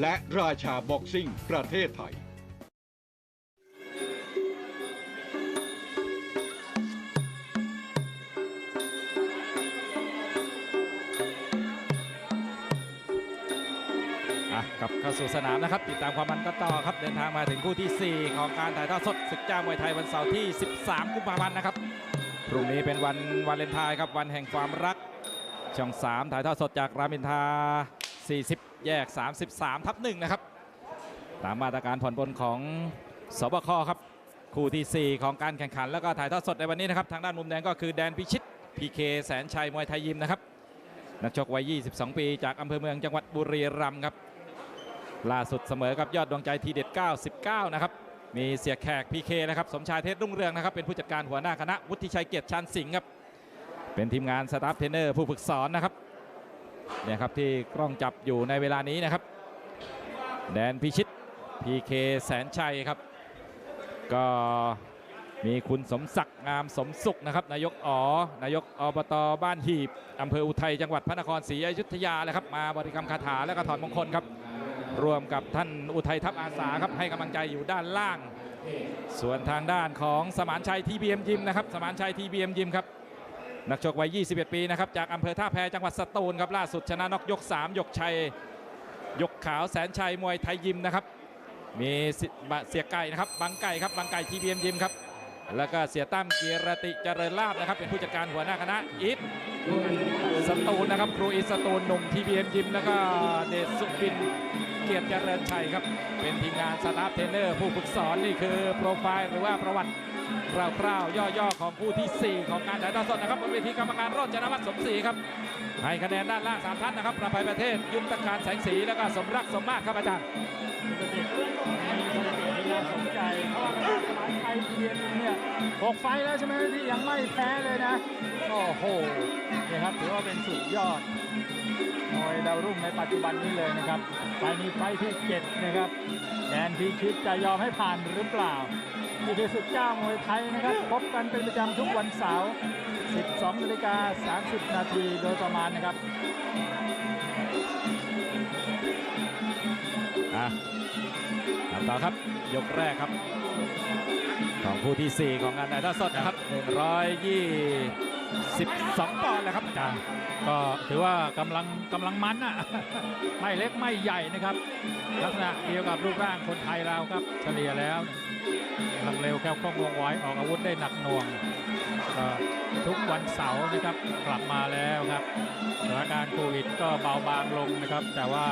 และราชาบ็อกซิ่งประเทศไทย อะกลับเข้าสู่สนามนะครับ ติดตามความมันก็ต่อครับ เดินทางมาถึงคู่ทีสี่4 ของการถ่ายทอดสดศึกจ้ามวยไทยวันเสาร์ที่ 13 กุมภาพันธ์นะครับ พรุ่งนี้เป็นวันวาเลนไทน์ครับ วันแห่งความรัก ช่อง 3 ถ่ายทอดสดจากรามอินทรา 40 แยก 33 ทับ1นะครับ ตามมาตรการผ่อนปลนของสบคครับ คู่ทีสี่ 4 ของการแข่งขัน แล้วก็ถ่ายทอดสดในวันนี้นะครับ ทางด้านมุมแดงก็คือแดนพิชิตพีเคแสนชัยมวยไทยยิมนะครับ นักชกวัย 22 ปีจากอำเภอเมืองจังหวัดบุรีรัมย์ครับ ล่าสุดเสมอกับยอดดวงใจทีเด็ด 99 นะครับ มีเสียแขกพีเคนะครับ สมชายเทศรุ่งเรืองนะครับ เป็นผู้จัดการหัวหน้าคณะวุฒิชัยเกียรติชันสิงห์ครับ เป็นทีมงานสตาฟเทรนเนอร์ผู้ฝึกสอนนะครับ เนี่ยครับที่กล้องจับอยู่ในเวลานี้นะครับ แดนพิชิตพีเคแสนชัยครับ ก็มีคุณสมศักดิ์งามสมสุขนะครับนายกอ๋อนายกอบตบ้านหีบอำเภออุทัยจังหวัดพระนครศรีอยุธยาเลยครับมาบริกรรมคาถาและก็ถอนมงคลครับรวมกับท่านอุทัยทัพอาสาครับให้กำลังใจอยู่ด้านล่าง ส่วนทางด้านของสมานชัยทีบีเอ็มยิมนะครับสมานชัยทีบีเอ็มยิมครับ นักชกวัย 21 ปีนะครับจากอำเภอท่าแพจังหวัดสตูลครับล่าสุดชนะนอกยก 3 ยกชัย ยกขาวแสนชัยมวยไทยยิมนะครับ มีเสียไก่นะครับบังไก่ครับบังไก่ทีบีเอ็มยิมครับ แล้วก็เสียตั้มกีรติเจริญลาบนะครับ เป็นผู้จัดการหัวหน้าคณะอีทสตูลนะครับครูอีทสตูลหนุ่มทีบีเอ็มยิมแล้วก็เดชสุบินเกียรติเจริญชัยครับ เป็นทีมงานสตาฟเทรนเนอร์ผู้ฝึกสอนนี่คือโปรไฟล์หรือว่าประวัติ คร่าวๆย่อๆของคู่ที่ 4 ของการถ่ายทอดสดนะครับบนเวทีกรรมการโรจนวัฒน์สมศรีครับให้คะแนนด้านล่างสามท่านนะครับประภัยประเทศยุนตการแสงสีแล้วก็สมรักสมมาตรครับอาจารย์สนใจเพราะว่าสมัยไทยทีเดียวเนี่ยหกไฟแล้วใช่ไหมที่ยังไม่แพ้เลยนะ โอ้โหเนี่ยครับถือว่าเป็นสุดยอด มวยดาวรุ่งในปัจจุบันนี้เลยนะครับไฟนี้ไฟที่เจ็ดนะครับแดนพีชิตจะยอมให้ผ่านหรือเปล่านี่คือสุดเจ้ามวยไทยนะครับ พบกันเป็นประจำทุกวันเสาร์ 12นาฬิกา30 นาทีโดยประมาณนะครับอะตามต่อครับ ยกแรกครับ ของคู่ที่ 4 ของงานถ่ายทอดสดนะครับ 122ปอนด์แล้วครับ อาจาร ก็ถือว่ากำลังกำลังมันอะ ไม่เล็กไม่ใหญ่นะครับ ลักษณะเดียวกับรูปร่างคนไทยเราครับ เฉลี่ยแล้วกำลังเร็วแค่คล่องวงไวออกอาวุธได้หนักหน่วง ทุกวันเสาร์นะครับกลับมาแล้วครับสถานการณ์โควิดก็เบาบางลงนะครับ แต่ว่า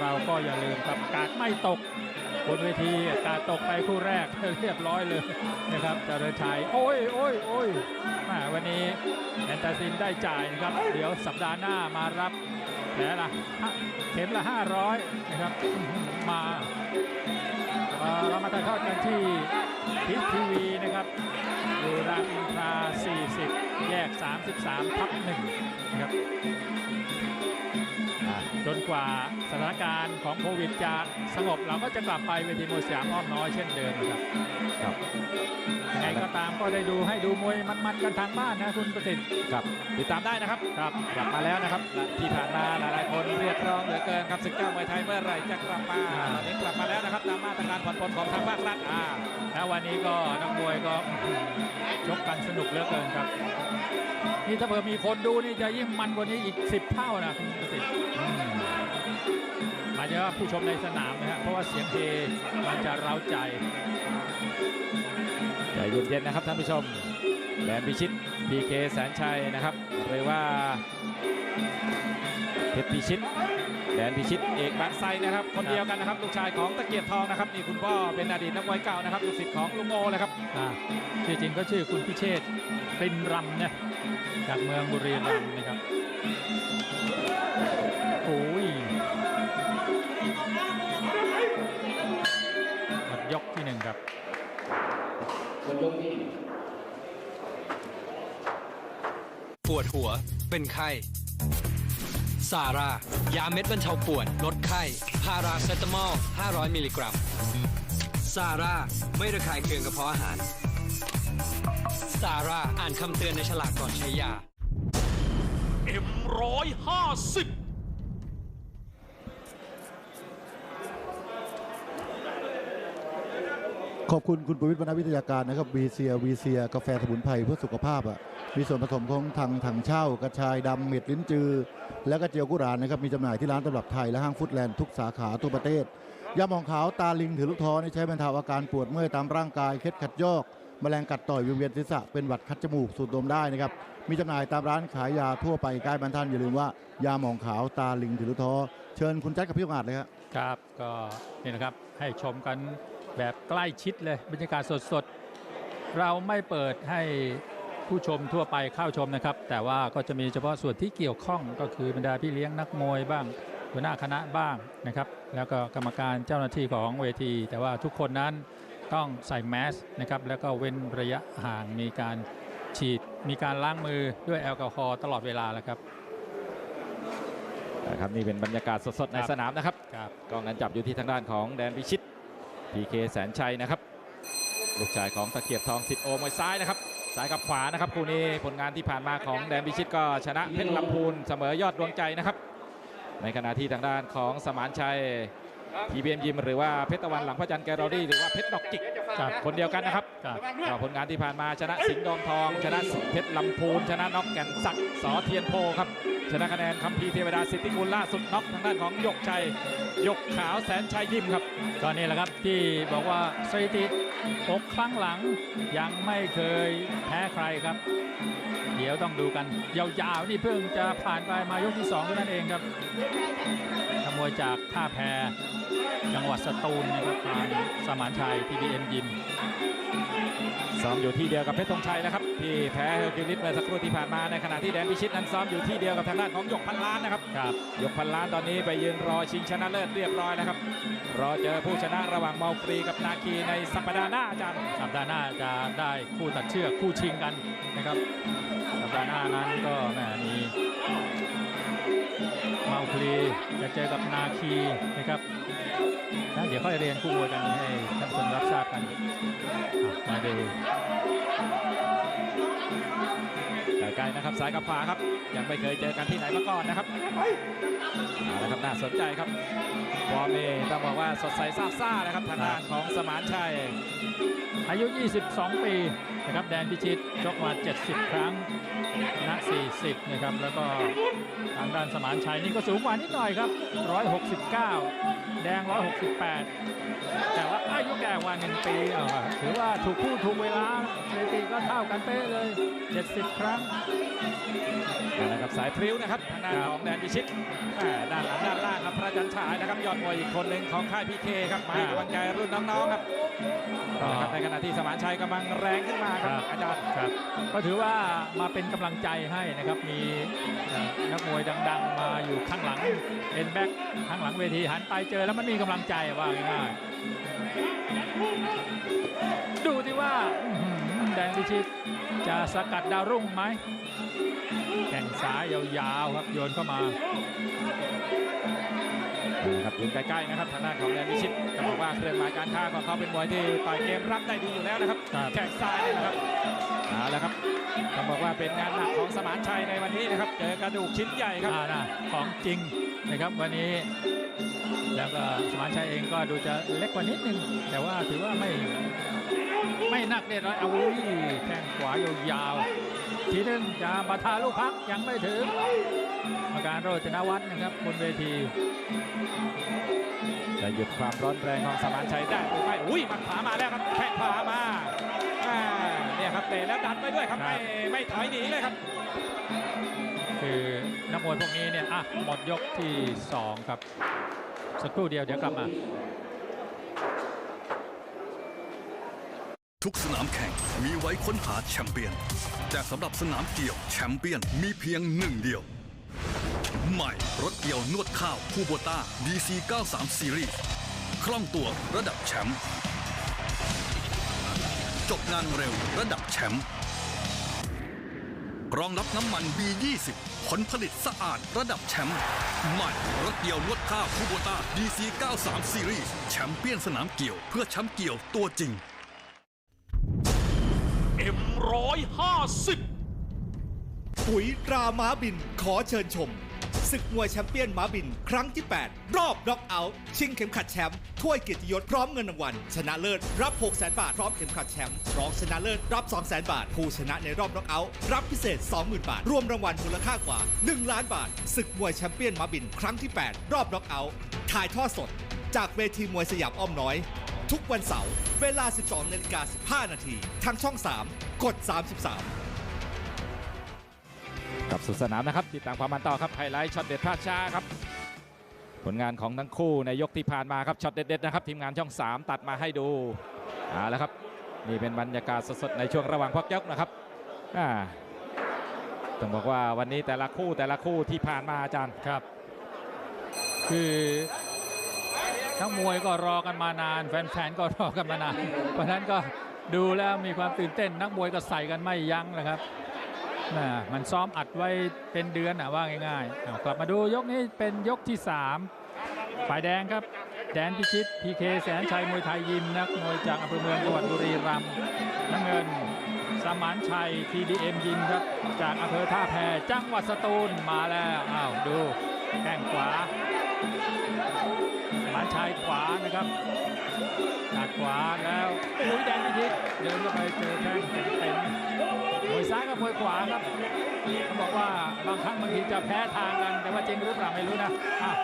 เราก็อย่าลืมครับกาดไม่ตกบนเวทีกาดตกไปคู่แรกเรียบร้อยเลยนะครับเจริญชัยโอ้ยโอ้ยโอ้ยแมวันนี้แอนตาซินได้จ่ายนะครับ เดี๋ยวสัปดาห์หน้ามารับแผลละห้าเข็มละ 500 นะครับมา เอ่อเรามาถ่ายทอดกันที่พิทีวีนะครับอยู่รามอินทรา 40 แยก 33ทับหนึ่งนะครับอะจนกว่าสถานการณ์ของโควิดจะสงบเราก็จะกลับไปเวทีมวยสยามอ้อมน้อยเช่นเดิมนะครับครับยังไงก็ตามก็ได้ดูให้ดูมวยมันๆกันทางบ้านนะคุณประสิทธิ์ครับติดตามได้นะครับครับกลับมาแล้วนะครับและที่ผ่านมาหลายๆคน เรียกร้องเหลือเกินครับศึกเจ้ามวยไทยเมื่อไหร่จะกลับมาอ่าตอนนี้กลับมาแล้วนะครับตามมาตรการผ่อนปลนของทางภาครัฐอ่าแล้ววันนี้ก็นักมวยก็ชกกันสนุกเหลือเกินครับ นี่ถ้าเผื่อมีคนดูนี่จะยิ่งมันกว่านี้อีก 10 เท่านะคุณประสิทธิ์อืมหมายถึงว่าผู้ชมในสนามนะฮะเพราะว่าเสียงเฮมันจะเร้าใจใจเย็นๆนะครับท่านผู้ชมแหลมพิชิตพีเคแสนชัยนะครับหรือว่าเพชรพิชิต แหลมพิชิตเอกบางไซนะครับ คนเดียวกันนะครับลูกชายของตะเกียบทองนะครับนี่คุณพ่อเป็นอดีตนักมวยเก่านะครับลูกศิษย์ของลุงโอเลยครับอ่าชื่อจริงก็ชื่อคุณพิเชษฐ์ปรินรำเนี่ยจากเมืองบุรีรัมย์นะครับโอ้ยหมดยกที่หนึ่งครับปวดหัวเป็นไข้ ซาร่ายาเม็ดบรรเทาปวดลดไข้พาราเซตามอล 500 มิลลิกรัมซาร่าไม่ระคายเคืองกระเพาะอาหารซาร่าอ่านคำเตือนในฉลากก่อนใช้ยา M150 ขอบคุณคุณประวิทย์วรรณวิทยาการนะครับวีเซียวีเซียกาแฟสมุนไพรเพื่อสุขภาพอะมีส่วนผสมของทางถังเช่ากระชายดำเม็ดลิ้นจือ และก็เจียวกุหลาบนะครับมีจำหน่ายที่ร้านตำรับไทยและห้างฟุตแลนด์ทุกสาขาทั่วประเทศยาหมองขาวตาลิงถือลูกท้อใช้บรรเทาอาการปวดเมื่อยตามร่างกายเคล็ดขัดยอกแมลงกัดต่อยวิงเวียนศีรษะเป็นหวัดคัดจมูกสูดดมได้นะครับมีจำหน่ายตามร้านขายยาทั่วไปใกล้บ้านท่านอย่าลืมว่ายาหมองขาวตาลิงถือลูกท้อเชิญคุณแจ็คกับพี่องอาจเลยครับครับก็นี่นะครับให้ชมกัน แบบใกล้ชิดเลยบรรยากาศสดๆ เราไม่เปิดให้ผู้ชมทั่วไปเข้าชมนะครับ แต่ว่าก็จะมีเฉพาะส่วนที่เกี่ยวข้องก็คือบรรดาพี่เลี้ยงนักมวยบ้างหัวหน้าคณะบ้างนะครับ แล้วก็กรรมการเจ้าหน้าที่ของเวที แต่ว่าทุกคนนั้นต้องใส่แมสนะครับแล้วก็เว้นระยะห่างมีการฉีด มีการล้างมือด้วยแอลกอฮอล์ตลอดเวลาแล้วครับนะครับนี่เป็นบรรยากาศสดๆในครับสนามนะครับครับกล้องนั้นจับอยู่ที่ทางด้านของแดนพิชิต พีเคแสนชัยนะครับ ลูกชายของตะเกียบทองสิทธิ์โอมวยซ้ายนะครับซ้ายกับขวานะครับคู่นี้ผลงานที่ผ่านมาของแดนพิชิตก็ชนะเพชรลำพูนเสมอยอดดวงใจนะครับ ในขณะที่ทางด้านของสมานชัยพีบีเอ็มยิมหรือว่าเพชรตะวันหลังพระจันทร์แกลเลอรี่หรือว่าเพชรดอกจิกครับคนเดียวกันนะครับครับก็ผลงานที่ผ่านมาชนะสิงห์ดองทอง ชนะเพชรลำพูน ชนะน็อกแก่นศักดิ์สอเทียนโพครับชนะคะแนนคัมภีร์เทวดาสิทธิกุลล่าสุดน็อกทางด้านของหยกชัยหยกขาวแสนชัยยิมครับก็นี่แหละครับที่บอกว่าสถิติ6ครั้งหลังยังไม่เคยแพ้ใครครับ เดี๋ยวต้องดูกันยาวๆนี่เพิ่งจะผ่านไปมายกที่2เท่านั้นเองครับขโมยจากท่าแพจังหวัดสตูลนะครับทางสมานชัยทีบีเอ็มยิมซ้อมอยู่ที่เดียวกับเพชรธงชัยนะครับที่แพ้เฮอร์คิวลิสเมื่อสักครู่ที่ผ่านมาในขณะที่แดนพิชิตนั้นซ้อมอยู่ที่เดียวกับทางด้านของหยกพันล้านนะครับ ครับยกพันล้านตอนนี้ไปยืนรอชิงชนะเลิศเรียบร้อยแล้วครับ รอเจอผู้ชนะระหว่างเมาฟรีกับนาคีในสัปดาห์หน้าอาจารย์สัปดาห์หน้าจะได้คู่ตัดเชือกคู่ชิงกันนะครับ สัปดาห์หน้านั้นก็แหมมีเมาคลีจะเจอกับนาคีนะครับนะเดี๋ยวค่อยเรียนคู่มวยกันให้ท่านผู้ชมรับทราบกันมาดู ไกลนะครับซ้ายกับขวาครับ ยังไม่เคยเจอกันที่ไหนมาก่อนนะครับเอาละครับน่าสนใจครับฟอร์มนี่ต้องบอกว่าสดใสซ่าซ่านะครับทางด้านของสมานชัย อายุ 22 ปีนะครับแดนพิชิตชกมา 70 ครั้งชนะ40 นะครับ แล้วก็ทางด้านสมานชัยนี่ก็สูงกว่านิดหน่อยครับ 169 แดง 168 แต่ว่าอายุแก่กว่า1ปีเออถือว่าถูกคู่ถูกเวลาสถิติก็เท่ากันเป๊ะเลย 70 ครั้งนะครับสายพริ้วนะครับทางด้านของแดนพิชิตแหม่ด้านหลังด้านล่างครับพระจันทร์ฉายนะครับยอดมวยอีกคนหนึ่งของค่ายพีเคครับมาให้กำลังใจรุ่นน้องๆครับก็นะครับในขณะที่สมานชัยกำลังแรงขึ้นมาครับครับอาจารย์ครับก็ถือว่ามาเป็นกำลังใจให้นะครับมีเอ่อนักมวยดัง ๆ มาอยู่ข้างหลังเป็นแบ็คข้างหลังเวทีหันไปเจอแล้วมันมีกำลังใจว่าง่ายๆดูที่ว่าอื้อหือแดงพิชิต จะสกัดดาวรุ่งไหมแข่งซ้ายยาวๆครับโยนเข้ามาครับยืนใกล้ๆนะครับทางด้านของแดนพิชิตก็บอกว่าเครื่องหมายการค้าของเขาเป็นมวยที่ต่อยเกมรับได้ดีอยู่แล้วนะครับครับแข้งซ้ายเนี่ยนะครับเอาละครับต้องบอกว่าเป็นงานหนักของสมานชัยในวันนี้นะครับเจอกระดูกชิ้นใหญ่ครับอ่านะของจริงนะครับวันนี้แล้วก็สมานชัยเองก็ดูจะเล็กกว่านิดนึง แต่ว่าถือว่าไม่ ไม่หนักเด็ดร้อยเอาอุ้ยแข้งขวายาวๆทีหนึงจะบาทาลูกพักยังไม่ถึงกรรมการโรจนวัฒน์นะครับบนเวทีจะหยุดความร้อนแรงของสมานชัยได้หรือไม่อุ้ยหมัดขวามาแล้วครับแข้งขวามาอ่าเนี่ยครับเตะแล้วดันไปด้วยครับครับไม่ไม่ถอยหนีเลยครับ คือนักมวยพวกนี้เนี่ยอะหมดยกที่ 2 ครับ สักครู่เดียวเดี๋ยวกลับมา ทุกสนามแข่งมีไว้ค้นหาแชมเปี้ยน แต่สำหรับสนามเกี่ยวแชมเปี้ยนมีเพียงหนึ่งเดียว ใหม่รถเกี่ยวนวดข้าวคูโบต้า DC 93 Series คล่องตัวระดับแชมป์จบงานเร็วระดับแชมป์รองรับน้ำมัน B20 ผลผลิตสะอาดระดับแชมป์ใหม่รถเกี่ยวนวดข้าวคูโบต้า DC 93 Series แชมเปี้ยนสนามเกี่ยวเพื่อแชมป์เกี่ยวตัวจริง M ร้อยห้าสิบปุ๋ยตราม้าบินขอเชิญชม ศึกมวยแชมเปี้ยนม้าบิน ครั้งที่ 8 รอบน็อกเอาท์ชิงเข็มขัดแชมป์ถ้วยเกียรติยศพร้อมเงินรางวัล ชนะเลิศรับ6 0 0 0 0 0 บาท พร้อมเข็มขัดแชมป์รองชนะเลิศรับ 2 0 0 0 0 0 บาท ผู้ชนะในรอบน็อกเอาท์รับพิเศษ 20,000 บาท รวมรางวัลมูลค่ากว่า 1 ล้านบาท ศึกมวยแชมเปี้ยนม้าบิน ครั้งที่ 8 รอบน็อกเอาท์ถ่ายทอดสด จากเวทีมวยสยามอ้อมน้อย ทุกวันเสาร์เวลา 12นาฬิกา15นาทีทางช่อง 3 กด 33กับสุดสนามนะครับติดตามความมันต่อครับไฮไลท์ช็อตเด็ดพลาดช้าครับ ผลงานของทั้งคู่ในยกที่ผ่านมาครับช็อตเด็ดๆนะครับทีมงานช่อง 3 ตัดมาให้ดูเอาละครับนี่เป็นบรรยากาศสดๆในช่วงระหว่างพักยกนะครับอ่าต้องบอกว่าวันนี้แต่ละคู่แต่ละคู่ที่ผ่านมาอาจารย์ครับ คือทั้งมวยก็รอกันมานาน แฟนๆก็รอกันมานานเพราะฉะนั้นก็ ดูแล้วมีความตื่นเต้นนักมวยก็ใส่กันไม่ยั้งนะครับน่ะมันซ้อมอัดไว้เป็นเดือนอะว่าง่ายๆกลับมาดูยกนี้เป็นยกที่ 3 ฝ่ายแดงครับ แดนพิชิตพีเคแสนชัยมวยไทยยิมนักมวยจากอำเภอเมืองจังหวัดบุรีรัมย์น้ำเงิน สมานชัย TDM ยิมครับ จากอำเภอท่าแพจังหวัดสตูลมาแล้วอ้าวดูแข้งขวา ชายขวานะครับตัดขวาแล้วอุ้ยแดนพิทิศเดินเข้าไปเจอแข้งเต็มๆมวยซ้ายกับมวยขวาครับเขาบอกว่าบางครั้งบางทีจะแพ้ทางกัน แต่ว่าจริงหรือเปล่าไม่รู้นะอ้าว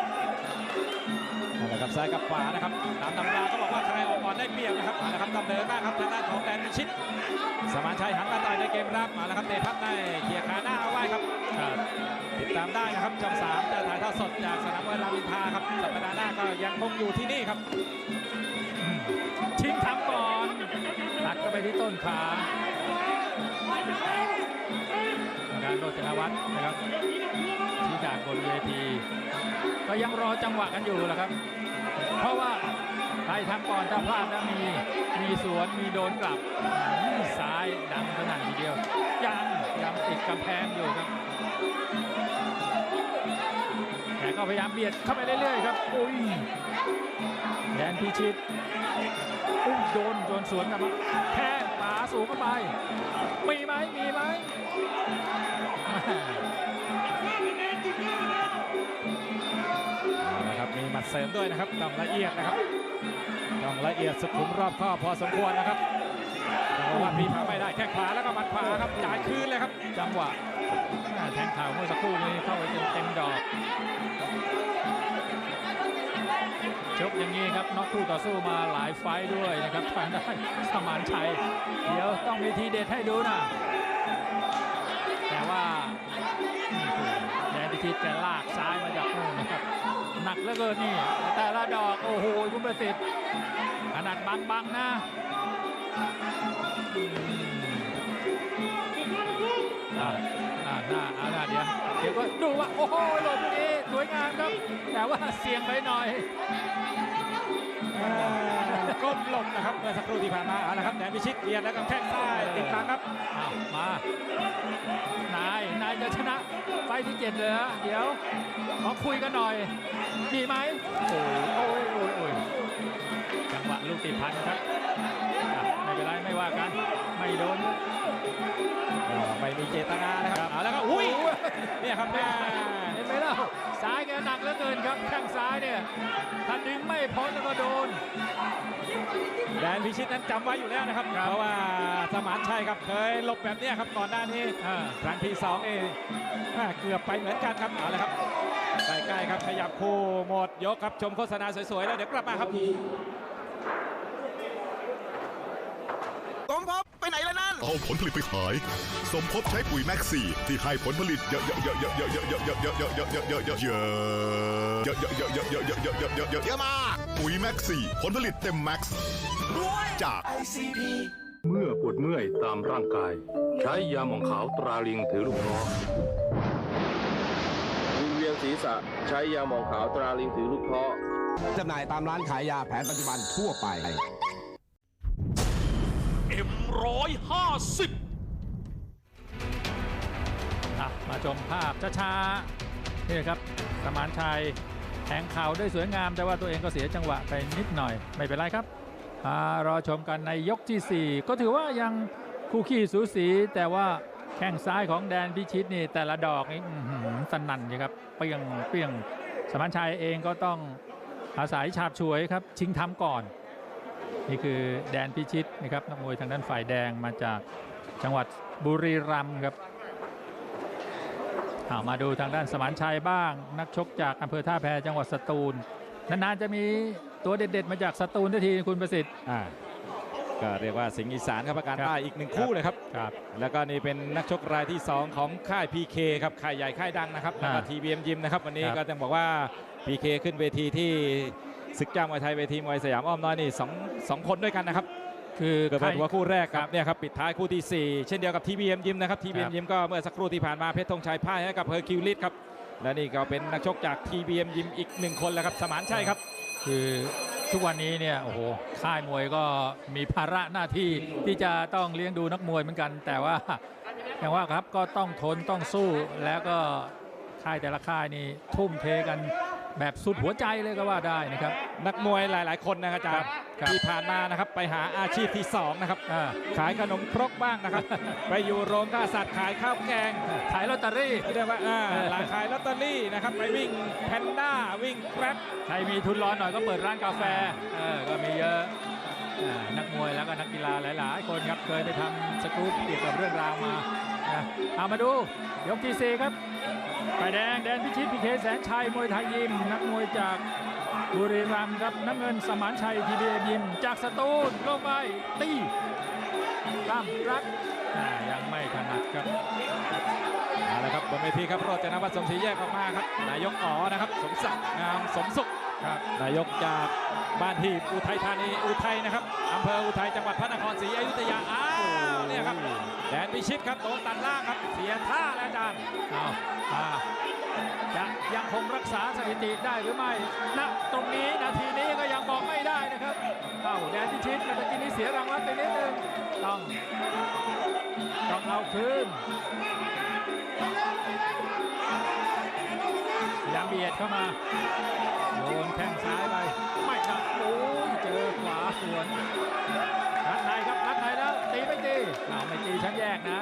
นั่นแหละครับซ้ายกับขวานะครับตามตำราเขาบอกว่าใครออกก่อนได้เปรียบนะครับเอาละครับดำเนินบ้างครับทางด้านของแดนพิชิต สมานชัยหันมาต่อยในเกมรับมาแล้วครับเตะพับในเขี่ยขาหน้าเอาไว้ครับติดตามได้นะครับช่องสามจะถ่ายทอดสดจากสนามมวยรามินทาครับสัปดาห์หน้าก็ยังคงอยู่ที่นี่ครับชิงทำก่อนตัดเข้าไปที่ต้นขา โรจนวัฒน์นะครับที่ด่านบนเวที ก็ยังรอจังหวะกันอยู่แหละครับ เพราะว่าใครทำก่อนถ้าพลาดแล้วมีมีสวนมีโดนกลับซ้ายดังขนาดทีเดียว ยังยังติดกำแพงอยู่ครับแต่ก็พยายามเบียดเข้าไปเรื่อยๆครับอุ้ยแดนพิชิตอุ้ยโดนโดนสวนกลับมาแค่ขาสูงเข้าไป มีไหมมีไหม เอาละครับมีหมัดเสริมด้วยนะครับต้องละเอียดนะครับต้องละเอียดสุขุมรอบคอพอสมควรนะครับแต่ว่าพีพาไม่ได้แค่ขวาแล้วก็หมัดขวาครับจ่ายคืนเลยครับจังหวะแทงข่าวเมื่อสักครู่นี้เข้าไปเต็มเต็มดอกชกอย่างนี้ครับน็อกคู่ต่อสู้มาหลายไฟด้วยนะครับทางได้านสมานชัย เดี๋ยวต้องมีทีเด็ดให้ดูนะ แต่ว่า พิชิตแกลากซ้ายมาจากนู่นนะครับหนักเหลือเกินนี่ แต่ละดอก โอ้โหคุณประสิทธิ์ขนาดบังๆนะอ่าอ่าหน้าอ่าหน้าเดี๋ยวเดี๋ยวก็ดูว่า โอ้โหหลบลูกนี้สวยงามครับ แต่ว่าเสี่ยงไปหน่อยอ่าก้มหลบนะครับเมื่อสักครู่ที่ผ่านมาเอาละครับแดนพิชิตเบียดแล้วก็แข้งซ้ายติดบังครับอ้าวมานายนาย จะชนะไฟล์ที่เจ็ดเลยฮะเดี๋ยวขอคุยกันหน่อย มีไหมโอ้ยโอ้ยโอ้ยโอ้ยจังหวะลูกติดพันครับอะไม่เป็นไรไม่ว่ากัน ไม่โดนอ่าไม่มีเจตนานะครับเอาแล้วก็อุ้ยเนี่ยครับแม่ เห็นไหมล่ะซ้า ยแกหนักเหลือเกินครับแข้งซ้ายเนี่ยถ้าดึงไม่พ้นแล้วก็โดน แดนพิชิตนั้นจำไว้อยู่แล้วนะครับ เพราะว่าสมานชัยครับเคยหลบแบบเนี้ยครับก่อนหน้านี้อ่าครั้งที่สองเองอ่าเกือบไปเหมือนกันครับเอาละครับใกล้ๆครับขยับคู่หมดยกครับชมโฆษณาสวยๆแล้วเดี๋ยวกลับมาครับ สมภพไปไหนแล้วนั่น เอาผลผลิตไปขาย สมภพใช้ปุ๋ยแม็กซี่ที่ให้ผลผลิตเยอะๆๆๆๆๆๆๆๆๆๆๆๆเยอะเยอะเยอะเยอะเยอะเยอะเยอะเยอะเยอะเยอะเยอะมากปุ๋ยแม็กซี่ผลผลิตเต็มแม็กซ์จาก ICP เมื่อปวดเมื่อยตามร่างกายใช้ยาหมองขาวตราลิงถือลูกล้อวิเวียนศีรษะใช้ยาหมองขาวตราลิงถือลูกเพาะจำหน่ายตามร้านขายยาแผนปัจจุบันทั่วไป อะมาชมภาพช้าๆนี่ครับสมานชัยแทงเข่าได้สวยงาม แต่ว่าตัวเองก็เสียจังหวะไปนิดหน่อย ไม่เป็นไรครับอารอชมกันในยกทีสี่ 4 ก็ถือว่ายังคู่ขี้สูสี แต่ว่าแข้งซ้ายของแดนพิชิตนี่แต่ละดอกนี่อื้อหือสนั่นเลยครับเปรียงเปรียงสมานชัยเองก็ต้องอาศัยฉาบฉวยครับชิงทำก่อน นี่คือแดนพิชิตนะครับนักมวยทางด้านฝ่ายแดงมาจากจังหวัดบุรีรัมย์ครับเอามาดูทางด้านสมานชัยบ้าง นักชกจากอำเภอท่าแพจังหวัดสตูลนานๆจะมีตัวเด็ด ๆ มาจากสตูลทันทีคุณประสิทธิ์อ่าก็เรียกว่าสิงห์อีสานครับประการครับใต้อีกหนึ่งคู่เลยครับครับ แล้วก็นี่เป็นนักชกรายที่ 2 ของค่าย PK ครับค่ายใหญ่ค่ายดังนะครับแล้วก็อ่า TBM ยิมนะครับวันนี้ครับก็ต้องบอกว่า PK ขึ้นเวทีที่ ศึกจ้ามวยไทยเวทีมวยสยามอ้อมน้อยนี่สองสองคนด้วยกันนะครับ คือเกิดเปิดหัวคู่แรกคครัรับบเนี่ยครับปิดท้ายคู่ที่ 4 เช่นเดียวกับ TBM ยิมนะครับค TBM รับยิมก็เมื่อสักครู่ที่ผ่านมาเพชรธงชัยพ่ายให้กับเฮอร์คิวลิสครับและนี่ก็เป็นนักชกจาก TBM ยิมอีกหนึ่งคนแล้วครับสมานชัยครับ คือทุกวันนี้เนี่ยโอ้โหค่ายมวยก็มีภาระหน้าที่ที่จะต้องเลี้ยงดูนักมวยเหมือนกัน แต่ว่าอย่างว่าครับก็ต้องทนต้องสู้แล้วก็ค่ายแต่ละค่ายนี่ทุ่มเทกัน แบบสุดหัวใจเลยก็ว่าได้นะครับ นักมวยหลาย ๆ คนนะครับอาจารย์ครับที่ผ่านมานะครับไปหาอาชีพที่ 2 นะครับอ่าขายขนมครกบ้างนะครับ ไปอยู่โรงฆ่าสัตว์ขายข้าวแกง ขายลอตเตอรี่เรียกว่าอ่าหลายขายลอตเตอรี่นะครับ ไปวิ่งแพนด้าวิ่งแกร็บใครมีทุนร้อนหน่อยก็เปิดร้านกาแฟเออก็มีเยอะอ่า นักมวยแล้วก็นักกีฬาหลาย ๆ คนครับเคยไปทำสกู๊ปเกี่ยวกับเรื่องราวมานะเอามาดูยกที่สี่ครับฝ่ายแดงแดนพิชิตพิเคแสนชัยมวยไทยยิม นักมวยจากบุรีรัมย์ครับน้ำเงินสมานชัยทีเดียยิม จากสตูลลงไปตีตั้มรักยังไม่ถนัดครับเอาละครับบนเวทีครับโรจนวัฒน์สมศรีแยกออกมาครับนายกอ๋อนะครับ สมศักดิ์งามสมสุข นายกจากบ้านที่อุทัยธานีอุทัยนะครับอำเภออุทัยจังหวัดพระนครศรีอยุธยาอ้าวเนี่ยครับแดนพิชิตครับโดนตัดล่างครับเสียท่าแล้วอาจารย์เอามาจะยังคงรักษาสถิติได้หรือไม่ณตรงนี้นาทีนี้ก็ยังบอกไม่ได้นะครับเข้าแดนพิชิตเมื่อกี้นี้เสียรางวัลไปนิดนึงต้องต้องเอาคืนพ ยายามเบียดเข้ามา โยนแข้งซ้ายไป ไม่ครับโอ้ยเจอขวาสวนรัดในครับรัดในแล้วตีไม่ตีอ้าไม่ตีชั้นแยกนะ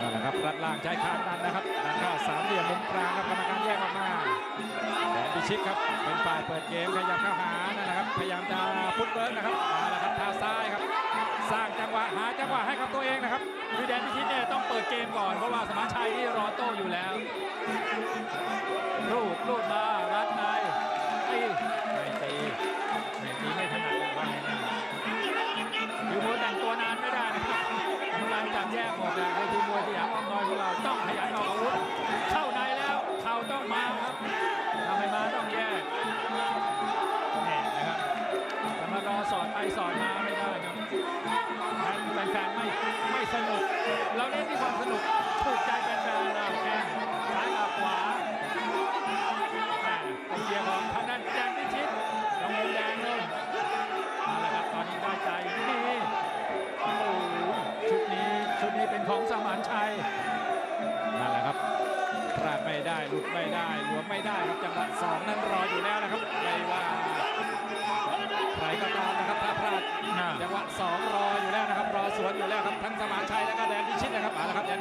นั่นแหละครับรัดล่างใช้คางดันนะครับดันเข้าสามเหลี่ยมมุมกลางครับกรรมการแยกออกมาแดนพิชิตครับเป็นฝ่ายเปิดเกมขยับเข้าหานั่นนะครับพยายามจะฟุตเบิร์กนะครับเอาละครับทาซ้ายครับ สร้างจังหวะหาจังหวะให้กับตัวเองนะครับคือแดนพิชิตเนี่ยต้องเปิดเกมก่อน เพราะว่าสมาชัยนี่รอโต้อยู่แล้ว ลูกลูกมารัดในตีไม่ตีไม่ตีไม่ถนัดว่าง่ายๆคือมวยแต่งตัน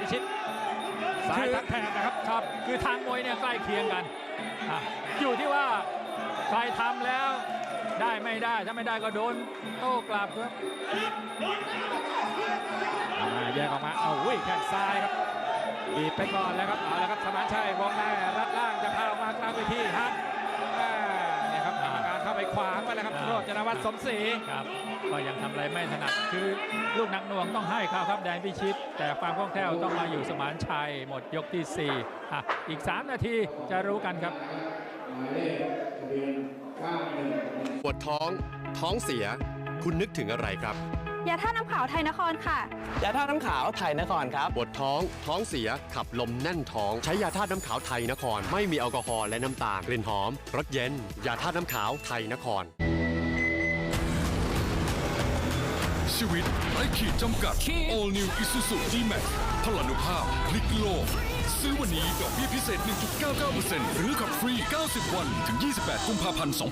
นะครับเอาละครับแดนพิชิตซ้ายทั้งแทงนะครับครับ คือทางมวยเนี่ยใกล้เคียงกันอะอยู่ที่ว่าใครทำแล้วได้ไม่ได้ถ้าไม่ได้ก็โดนโต้กลับครับอ่าแยกออกมาเอาวิ่งแข้งซ้ายครับบีบไปก่อนแล้วครับเอาละครับสมานชัยวงในรัดล่างจะพาออกมากลางเวทีฮัท ไปขวางไว้แล้วครับโรจนวัฒน์สมศรีครับก็ยังทำอะไรไม่ถนัดคือลูกหนักหน่วงต้องให้เขาครับแดนพิชิต แต่ความคล่องแคล่วต้องมาอยู่สมานชัย หมดยกที่ 4อะอีก 3 นาทีจะรู้กันครับปวดท้อง ท้องเสีย คุณนึกถึงอะไรครับ ยาท่าน้ำขาวไทยนครค่ะ ยาท่าน้ำขาวไทยนครครับ ปวดท้อง ท้องเสีย ขับลมแน่นท้อง ใช้ยาธาตุน้ำขาวไทยนคร ไม่มีแอลกอฮอล์และน้ำตาล กลิ่นหอม รสเย็น ยาธาตุน้ำขาวไทยนคร ชีวิตไร้ขีดจำกัด All New Isuzu D-Max พลานุภาพพลิกโลก ซื้อวันนี้ดอกเบี้ยพิเศษ 1.99%หรือขับฟรี 90 วัน ถึง 28 กุมภาพันธ์ 2564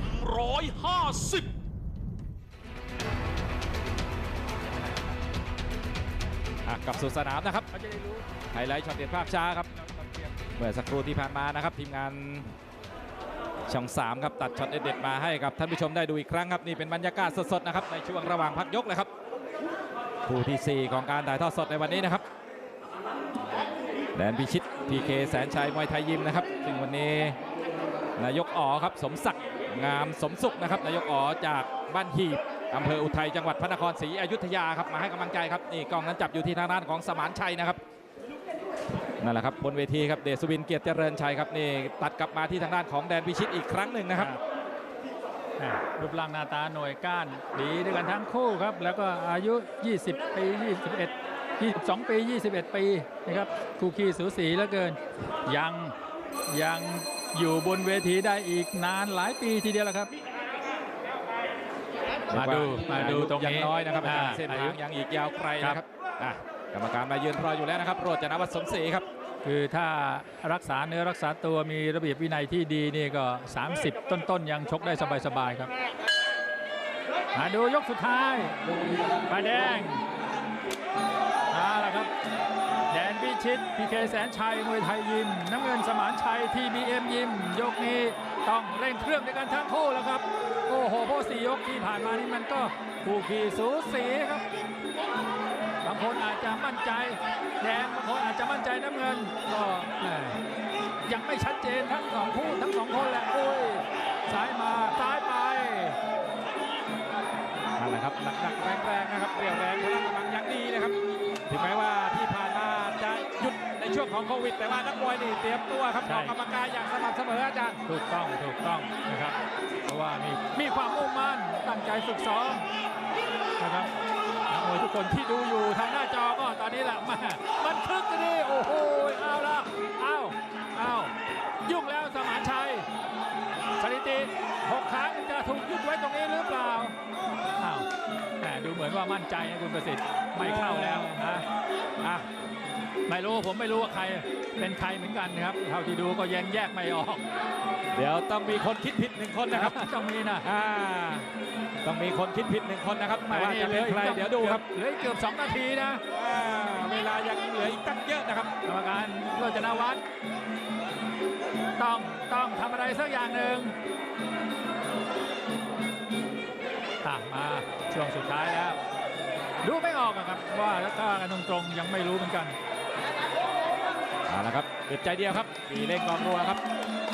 M150 อะกลับสู่สนามนะครับไฮไลท์ช็อตเด็ดภาพช้าครับเมื่อสักครู่ที่ผ่านมานะครับ ทีมงานช่อง3ครับตัดช็อตเด็ดๆมาให้กับท่านผู้ชมได้ดูอีกครั้งครับนี่เป็นบรรยากาศสดๆนะครับในช่วงระหว่างพักยกเลยครับคู่ทีสี่4 ของการถ่ายทอดสดในวันนี้นะครับแดนพิชิตพีเคแสนชัยมวยไทยยิมนะครับ ซึ่งวันนี้นายกอ๋อครับสมศักดิ์งามสมสุขนะครับนายกอ๋อจากบ้านหีบ อำเภออุทัยจังหวัดพระนครศรีอยุธยาครับมาให้กำลังใจครับนี่กล้องนั้นจับอยู่ที่ทางด้านของสมานชัยนะครับนั่นแหละครับบนเวทีครับเดชสุวินเกียรติเจริญชัยครับนี่ตัดกลับมาที่ทางด้านของแดนพิชิตอีกครั้งหนึ่งนะครับรูปร่างหน้าตาหน่วยก้านดีด้วยกันทั้งคู่ครับ แล้วก็อายุ 20 ปี 21 22 ปี 21 ปีนะครับคู่ขี้สูสีเหลือเกิน ยังยังอยู่บนเวทีได้อีกนานหลายปีทีเดียวแล้วครับ มาดูมาดูตรงยังนี้น้อยนะครับอาจารย์อ่าเส้นอาทายุงยังอีกยาวไกลนะครับอะกรรมการมายืนรออยู่แล้วนะครับโรจนวัฒน์สมศรีครับ คือถ้ารักษาเนื้อรักษาตัวมีระเบียบวินัยที่ดีนี่ก็ 30 ต้นๆ ยังชกได้สบายๆครับ มาดูยกสุดท้ายฝ่ายแดงเอาละครับ แดนพิชิตพีเคแสนชัยมวยไทยยิม น้ำเงินสมานชัยทีบีเอ็มยิมยกนี้ ต้องเร่งเครื่องด้วยกันทั้งคู่แล้วครับ โอ้โหพราะสี่ยกที่ผ่านมานี่มันก็คู่ขี่สูสีครับบางคนอาจจะมั่นใจแดงบางคนอาจจะมั่นใจน้ำเงินก็ยังไม่ชัดเจนทั้งสองคู่ทั้งสองคนแหละโอ้ยซ้ายมาซ้ายไปนั่นแหละครับหนักๆแรงๆนะครับเรียวแรงพลังกำลังยังดีนะครับ ถึงแม้ว่าที่ ช่วงของโควิด แต่ว่านักมวยนี่เตรียมตัวครับใช่ออกกำลังกายอย่างสม่ำเสมออาจารย์ ถูกต้องถูกต้องนะครับ เพราะว่ามีมีความมุ่งมั่นตั้งใจฝึกซ้อมนะครับนักมวยทุกคนที่ดูอยู่ทางหน้าจอก็ตอนนี้แหละมามันคึกกันดิโอ้โหเอาละเอาเอายุ่งแล้วสมานชัยสถิติหกครั้งจะถูกหยุดไว้ตรงนี้หรือเปล่าอ้าวแหมดูเหมือนว่ามั่นใจนะคุณประสิทธิ์ไม่เข้าแล้วนะอะ ไม่รู้ผมไม่รู้ว่าใครเป็นใครเหมือนกันนะครับเท่าที่ดูก็ยังแยกไม่ออก เดี๋ยวต้องมีคนคิดผิดหนึ่งคนนะครับ ต้องมีนะอ่าต้องมีคนคิดผิดหนึ่งคนนะครับแต่ว่าจะเป็นใครเดี๋ยวดูครับเหลืออีกเกือบ2นาทีนะอ่าเวลายังเหลืออีกตั้งเยอะนะครับกรรมการโรจนวัฒน์ต้องต้องทำอะไรสักอย่างหนึ่งตามมาช่วงสุดท้ายแล้วดูไม่ออกอะครับว่าแล้วก็กันตรงๆยังไม่รู้เหมือนกัน เอาละครับอึดใจเดียวครับปีเร่งกองรัวครับ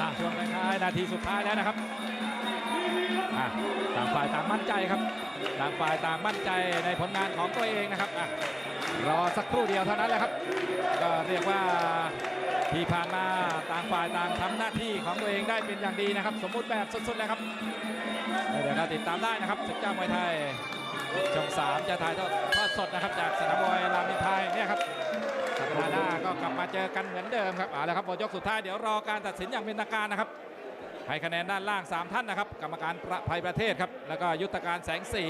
อะช่วงท้ายๆนาทีสุดท้ายแล้วนะครับอะต่างฝ่ายต่างมั่นใจครับ ต่างฝ่ายต่างมั่นใจในผลงานของตัวเองนะครับอะรอสักครู่เดียวเท่านั้นแหละครับ ก็เรียกว่าที่ผ่านมาต่างฝ่ายต่างทำหน้าที่ของตัวเองได้เป็นอย่างดีนะครับ สมมุติแบบสุดๆเลยครับเดี๋ยวเราติดตามได้นะครับศึกเจ้ามวยไทยช่องสามจะถ่ายทอดทอดสดนะครับ จากสนามมวยรามอินทราเนี่ยครับสัป ดาห์หน้าก็กลับมาเจอกันเหมือนเดิมครับเอาละครับหมดยกสุดท้ายเดี๋ยวรอการตัดสินอย่างเป็นทางการนะครับให้คะแนนด้านล่าง 3 ท่านนะครับ กรรมการประภัยประเทศครับ แล้วก็ยุทธการแสงสี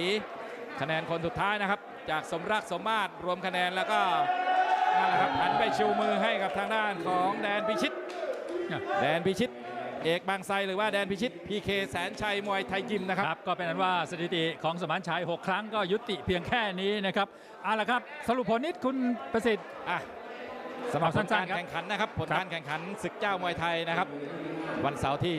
คะแนนคนสุดท้ายนะครับ จากสมรักสมมาตรรวมคะแนนแล้วก็นั่นแหละครับหันไปชูมือให้กับทางด้านของแดนพิชิต แดนพิชิต เอกบางไทรหรือว่าแดนพิชิตพีเคแสนชัยมวยไทยยิมนะครับครับ ก็เป็นอันว่าสถิติของสมานชัย 6 ครั้งก็ยุติเพียงแค่นี้นะครับเอาละครับ สรุปผลนิดคุณประสิทธิ์อะ สำหรับผลสั้กานรๆครับ แข่งขันนะครับผลการแข่งขันศึกเจ้ามวยไทยนะครับ วันเสาร์ที่